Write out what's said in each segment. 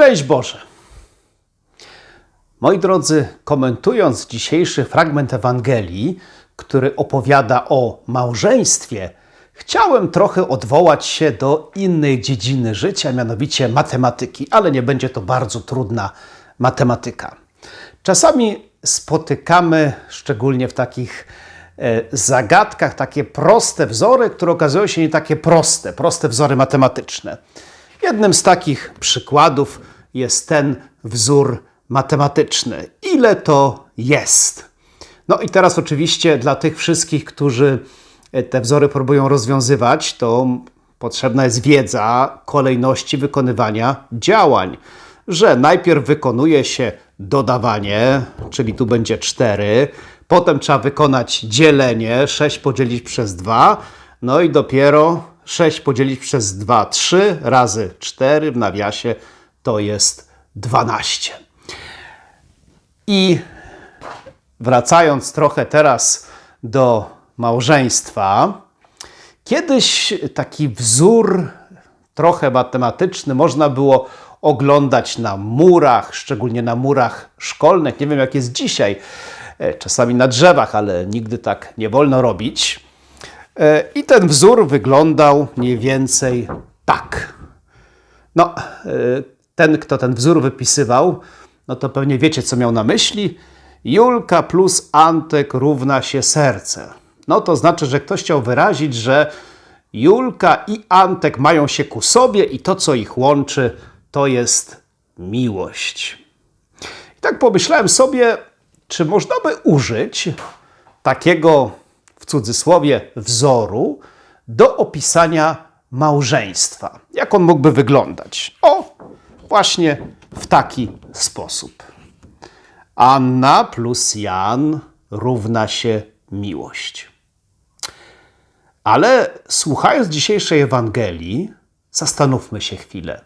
Szczęść Boże! Moi drodzy, komentując dzisiejszy fragment Ewangelii, który opowiada o małżeństwie, chciałem trochę odwołać się do innej dziedziny życia, mianowicie matematyki, ale nie będzie to bardzo trudna matematyka. Czasami spotykamy, szczególnie w takich e, zagadkach, takie proste wzory, które okazują się nie takie proste, proste wzory matematyczne. Jednym z takich przykładów jest ten wzór matematyczny. Ile to jest? No i teraz oczywiście dla tych wszystkich, którzy te wzory próbują rozwiązywać, to potrzebna jest wiedza kolejności wykonywania działań. Że najpierw wykonuje się dodawanie, czyli tu będzie 4, potem trzeba wykonać dzielenie, 6 podzielić przez 2, no i dopiero 6 podzielić przez 2, 3 razy 4 w nawiasie to jest 12. I wracając trochę teraz do małżeństwa, kiedyś taki wzór trochę matematyczny można było oglądać na murach, szczególnie na murach szkolnych. Nie wiem, jak jest dzisiaj, e, czasami na drzewach, ale nigdy tak nie wolno robić. E, I ten wzór wyglądał mniej więcej tak. No, e, ten, kto ten wzór wypisywał, no to pewnie wiecie, co miał na myśli. Julka plus Antek równa się serce. No to znaczy, że ktoś chciał wyrazić, że Julka i Antek mają się ku sobie i to, co ich łączy, to jest miłość. I tak pomyślałem sobie, czy można by użyć takiego cudzysłowie wzoru do opisania małżeństwa. Jak on mógłby wyglądać? O, właśnie w taki sposób. Anna plus Jan równa się miłość. Ale słuchając dzisiejszej Ewangelii, zastanówmy się chwilę.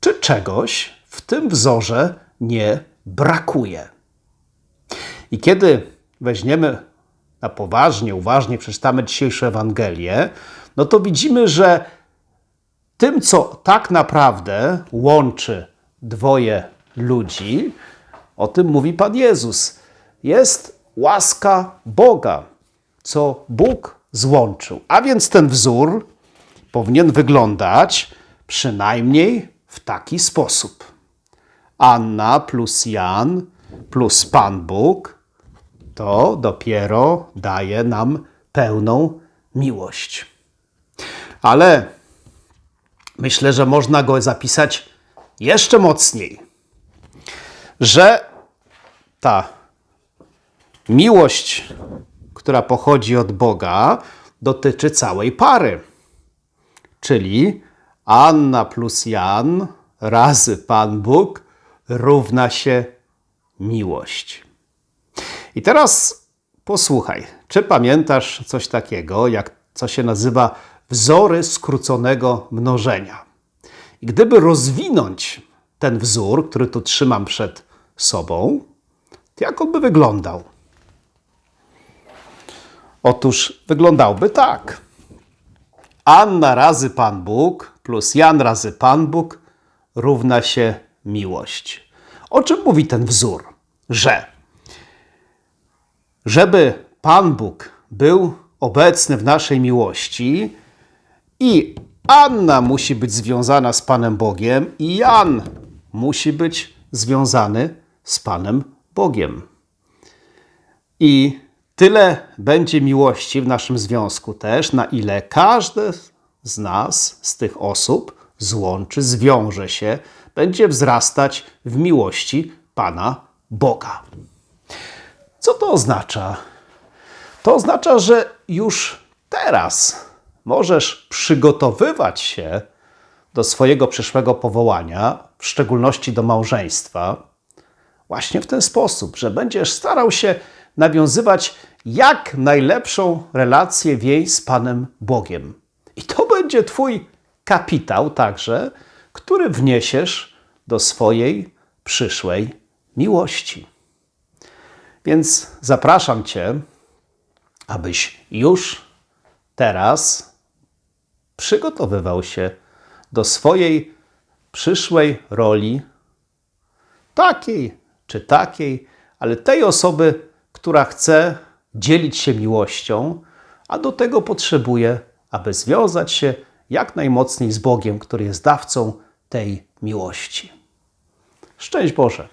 Czy czegoś w tym wzorze nie brakuje? I kiedy weźmiemy na poważnie, uważnie przeczytamy dzisiejszą Ewangelię, no to widzimy, że tym, co tak naprawdę łączy dwoje ludzi, o tym mówi Pan Jezus, jest łaska Boga, co Bóg złączył. A więc ten wzór powinien wyglądać przynajmniej w taki sposób. Anna plus Jan plus Pan Bóg to dopiero daje nam pełną miłość. Ale myślę, że można go zapisać jeszcze mocniej, że ta miłość, która pochodzi od Boga, dotyczy całej pary. Czyli Anna plus Jan razy Pan Bóg równa się miłość. I teraz posłuchaj, czy pamiętasz coś takiego, jak co się nazywa wzory skróconego mnożenia? I gdyby rozwinąć ten wzór, który tu trzymam przed sobą, to jak on by wyglądał? Otóż wyglądałby tak. Anna razy Pan Bóg plus Jan razy Pan Bóg równa się miłość. O czym mówi ten wzór? Że żeby Pan Bóg był obecny w naszej miłości i Anna musi być związana z Panem Bogiem i Jan musi być związany z Panem Bogiem. I tyle będzie miłości w naszym związku też, na ile każdy z nas, z tych osób, złączy, zwiąże się, będzie wzrastać w miłości Pana Boga. Co to oznacza? To oznacza, że już teraz możesz przygotowywać się do swojego przyszłego powołania, w szczególności do małżeństwa, właśnie w ten sposób, że będziesz starał się nawiązywać jak najlepszą relację wiej z Panem Bogiem. I to będzie Twój kapitał także, który wniesiesz do swojej przyszłej miłości. Więc zapraszam Cię, abyś już teraz przygotowywał się do swojej przyszłej roli takiej czy takiej, ale tej osoby, która chce dzielić się miłością, a do tego potrzebuje, aby związać się jak najmocniej z Bogiem, który jest dawcą tej miłości. Szczęść Boże!